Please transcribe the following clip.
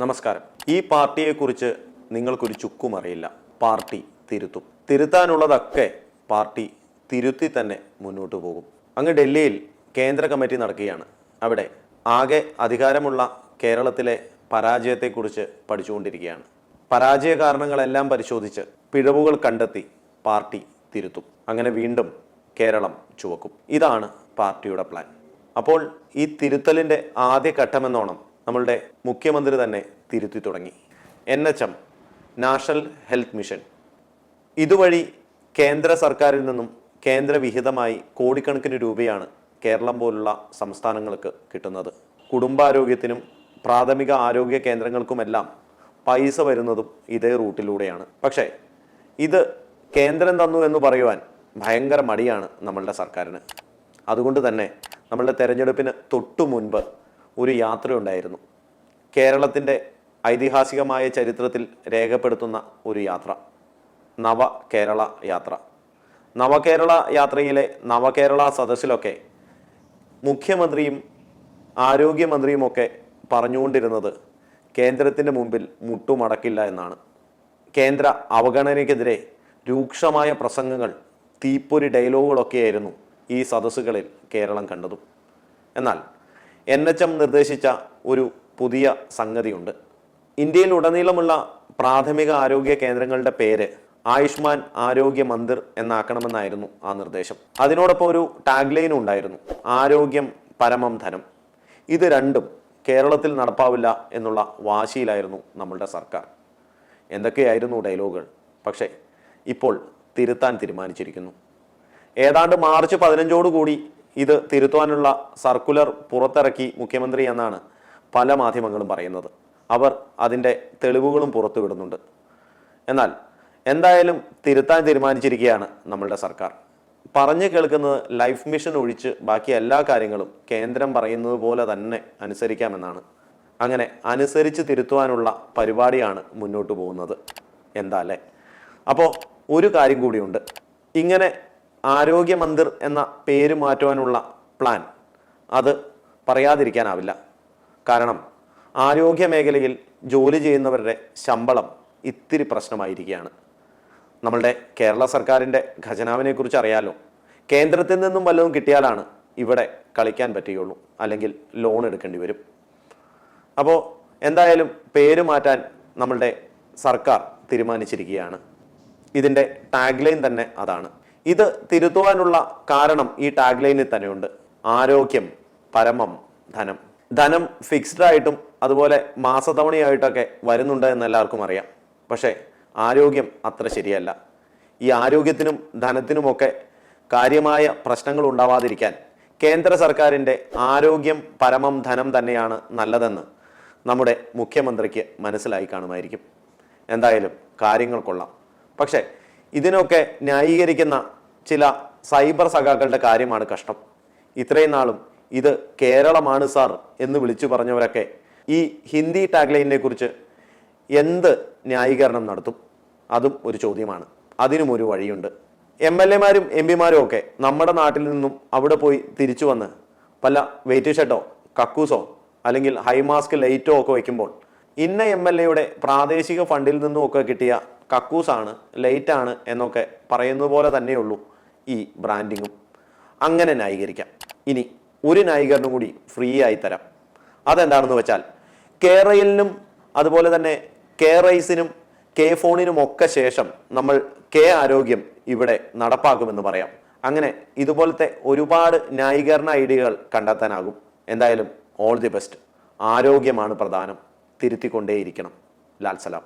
നമസ്കാരം. ഈ പാർട്ടിയെക്കുറിച്ച് നിങ്ങൾക്കൊരു ചുക്കും അറിയില്ല. പാർട്ടി തിരുത്തും. തിരുത്താനുള്ളതൊക്കെ പാർട്ടി തിരുത്തി തന്നെ മുന്നോട്ട് പോകും. അങ്ങ് ഡൽഹിയിൽ കേന്ദ്ര കമ്മിറ്റി നടക്കുകയാണ്. അവിടെ ആകെ അധികാരമുള്ള കേരളത്തിലെ പരാജയത്തെക്കുറിച്ച് പഠിച്ചുകൊണ്ടിരിക്കുകയാണ്. പരാജയ കാരണങ്ങളെല്ലാം പരിശോധിച്ച് പിഴവുകൾ കണ്ടെത്തി പാർട്ടി തിരുത്തും. അങ്ങനെ വീണ്ടും കേരളം ചുവക്കും. ഇതാണ് പാർട്ടിയുടെ പ്ലാൻ. അപ്പോൾ ഈ തിരുത്തലിന്റെ ആദ്യ ഘട്ടമെന്നോണം നമ്മളുടെ മുഖ്യമന്ത്രി തന്നെ തിരുത്തി തുടങ്ങി. N H M national health mission. ഇതുവഴി കേന്ദ്ര സർക്കാരിൽ നിന്നും കേന്ദ്ര വിഹിതമായി കോടിക്കണക്കിന് രൂപയാണ് കേരളം പോലുള്ള സംസ്ഥാനങ്ങൾക്ക് കിട്ടുന്നത്. കുടുംബാരോഗ്യത്തിനും പ്രാഥമിക ആരോഗ്യ കേന്ദ്രങ്ങൾക്കുമെല്ലാം പൈസ വരുന്നതും ഇതേ റൂട്ടിലൂടെയാണ്. പക്ഷേ ഇത് കേന്ദ്രം തന്നു എന്ന് പറയുവാൻ ഭയങ്കര മടിയാണ് നമ്മളുടെ സർക്കാരിന്. അതുകൊണ്ട് തന്നെ നമ്മളുടെ തെരഞ്ഞെടുപ്പിന് തൊട്ടു മുൻപ് ഒരു യാത്രയുണ്ടായിരുന്നു. കേരളത്തിന്റെ ഐതിഹാസികമായ ചരിത്രത്തിൽ രേഖപ്പെടുത്തുന്ന ഒരു യാത്ര. നവ കേരള യാത്ര. നവകേരള യാത്രയിലെ നവകേരള സദസ്സിലൊക്കെ മുഖ്യമന്ത്രിയും ആരോഗ്യമന്ത്രിയുമൊക്കെ പറഞ്ഞുകൊണ്ടിരുന്നത് കേന്ദ്രത്തിന്റെ മുമ്പിൽ മുട്ടുമടക്കില്ല എന്നാണ്. കേന്ദ്ര അവഗണനയ്ക്കെതിരെ രൂക്ഷമായ പ്രസംഗങ്ങൾ തീപ്പൊരി ഡയലോഗുകളൊക്കെയായിരുന്നു ഈ സദസ്സുകളിൽ കേരളം കണ്ടതും. എന്നാൽ എൻ എച്ച് എം നിർദ്ദേശിച്ച ഒരു പുതിയ സംഗതിയുണ്ട്. ഇന്ത്യയിൽ ഉടനീളമുള്ള പ്രാഥമിക ആരോഗ്യ കേന്ദ്രങ്ങളുടെ പേര് ആയുഷ്മാൻ ആരോഗ്യ മന്ദിർ എന്നാക്കണമെന്നായിരുന്നു ആ നിർദ്ദേശം. അതിനോടൊപ്പം ഒരു ടാഗ്ലൈനും ഉണ്ടായിരുന്നു ആരോഗ്യം പരമം ധനം. ഇത് രണ്ടും കേരളത്തിൽ നടപ്പാവില്ല എന്നുള്ള വാശിയിലായിരുന്നു നമ്മളുടെ സർക്കാർ. എന്തൊക്കെയായിരുന്നു ഡയലോഗുകൾ? പക്ഷേ ഇപ്പോൾ തിരുത്താൻ തീരുമാനിച്ചിരിക്കുന്നു. ഏതാണ്ട് മാർച്ച് പതിനഞ്ചോടുകൂടി ഇത് തിരുത്തുവാനുള്ള സർക്കുലർ പുറത്തിറക്കി മുഖ്യമന്ത്രി എന്നാണ് പല മാധ്യമങ്ങളും പറയുന്നത്. അവർ അതിന്റെ തെളിവുകളും പുറത്തുവിടുന്നുണ്ട്. എന്നാൽ എന്തായാലും തിരുത്താൻ തീരുമാനിച്ചിരിക്കുകയാണ് നമ്മളുടെ സർക്കാർ. പറഞ്ഞു കേൾക്കുന്നത് ലൈഫ് മിഷൻ ഒഴിച്ച് ബാക്കി എല്ലാ കാര്യങ്ങളും കേന്ദ്രം പറയുന്നത് പോലെ തന്നെ അനുസരിക്കാമെന്നാണ്. അങ്ങനെ അനുസരിച്ച് തിരുത്തുവാനുള്ള പരിപാടിയാണ് മുന്നോട്ട് പോകുന്നത്. എന്താ അല്ലേ? അപ്പോൾ ഒരു കാര്യം കൂടിയുണ്ട്. ഇങ്ങനെ ആരോഗ്യ മന്ദിർ എന്ന പേര് മാറ്റുവാനുള്ള പ്ലാൻ. അത് പറയാതിരിക്കാനാവില്ല. കാരണം ആരോഗ്യ മേഖലയിൽ ജോലി ചെയ്യുന്നവരുടെ ശമ്പളം ഇത്തിരി പ്രശ്നമായിരിക്കുകയാണ്. നമ്മളുടെ കേരള സർക്കാരിന്റെ ഖജനാവിനെ കുറിച്ച് അറിയാലോ. കേന്ദ്രത്തിൽ നിന്നും വല്ലതും കിട്ടിയാലാണ് ഇവിടെ കളിക്കാൻ പറ്റുകയുള്ളൂ. അല്ലെങ്കിൽ ലോൺ എടുക്കേണ്ടി വരും. അപ്പോൾ എന്തായാലും പേര് മാറ്റാൻ നമ്മളുടെ സർക്കാർ തീരുമാനിച്ചിരിക്കുകയാണ്. ഇതിന്റെ ടാഗ് ലൈൻ തന്നെ അതാണ്. ഇത് തിരുത്തുവാനുള്ള കാരണം ഈ ടാഗ് ലൈനിൽ തന്നെയുണ്ട്. ആരോഗ്യം പരമം ധനം. ധനം ഫിക്സ്ഡ് ആയിട്ടും അതുപോലെ മാസതവണയായിട്ടൊക്കെ വരുന്നുണ്ട് എന്ന് എല്ലാവർക്കും അറിയാം. പക്ഷേ ആരോഗ്യം അത്ര ശരിയല്ല. ഈ ആരോഗ്യത്തിനും ധനത്തിനുമൊക്കെ കാര്യമായ പ്രശ്നങ്ങൾ ഉണ്ടാവാതിരിക്കാൻ കേന്ദ്ര സർക്കാരിന്റെ ആരോഗ്യം പരമം ധനം തന്നെയാണ് നല്ലതെന്ന് നമ്മുടെ മുഖ്യമന്ത്രിക്ക് മനസ്സിലായി കാണുമായിരിക്കും. എന്തായാലും കാര്യങ്ങൾ കൊള്ളാം. പക്ഷേ ഇതിനൊക്കെ ന്യായീകരിക്കുന്ന ചില സൈബർ സഖാക്കളുടെ കാര്യമാണ് കഷ്ടം. ഇത്രയും നാളും ഇത് കേരളമാണ് സാർ എന്ന് വിളിച്ചു പറഞ്ഞവരൊക്കെ ഈ ഹിന്ദി ടാഗ്ലൈനിനെ കുറിച്ച് എന്ത് ന്യായീകരണം നടത്തും? അതും ഒരു ചോദ്യമാണ്. അതിനും ഒരു വഴിയുണ്ട്. എം എൽ എമാരും എം പിമാരും ഒക്കെ നമ്മുടെ നാട്ടിൽ നിന്നും അവിടെ പോയി തിരിച്ചു വന്ന് പല വെയിറ്റ് ഷർട്ടോ കക്കൂസോ അല്ലെങ്കിൽ ഹൈമാസ്ക് ലൈറ്റോ ഒക്കെ വയ്ക്കുമ്പോൾ ഇന്ന എം എൽ എയുടെ പ്രാദേശിക ഫണ്ടിൽ നിന്നും ഒക്കെ കിട്ടിയ കക്കൂസാണ് ലൈറ്റാണ് എന്നൊക്കെ പറയുന്നത് പോലെ തന്നെയുള്ളൂ. ഈ ബ്രാൻഡിങ്ങും അങ്ങനെ ന്യായീകരിക്കാം. ഇനി ഒരു ന്യായീകരണം കൂടി ഫ്രീ ആയി തരാം. അതെന്താണെന്ന് വെച്ചാൽ കേരയിലിനും അതുപോലെ തന്നെ കെ റൈസിനും കെ ഫോണിനും ഒക്കെ ശേഷം നമ്മൾ കെ ആരോഗ്യം ഇവിടെ നടപ്പാക്കുമെന്ന് പറയാം. അങ്ങനെ ഇതുപോലത്തെ ഒരുപാട് ന്യായീകരണ ഐഡിയകൾ കണ്ടെത്താനാകും. എന്തായാലും ഓൾ ദി ബെസ്റ്റ് ആരോഗ്യമാണ് പ്രധാനം. തിരുത്തിക്കൊണ്ടേയിരിക്കണം. ലാൽ സലാം.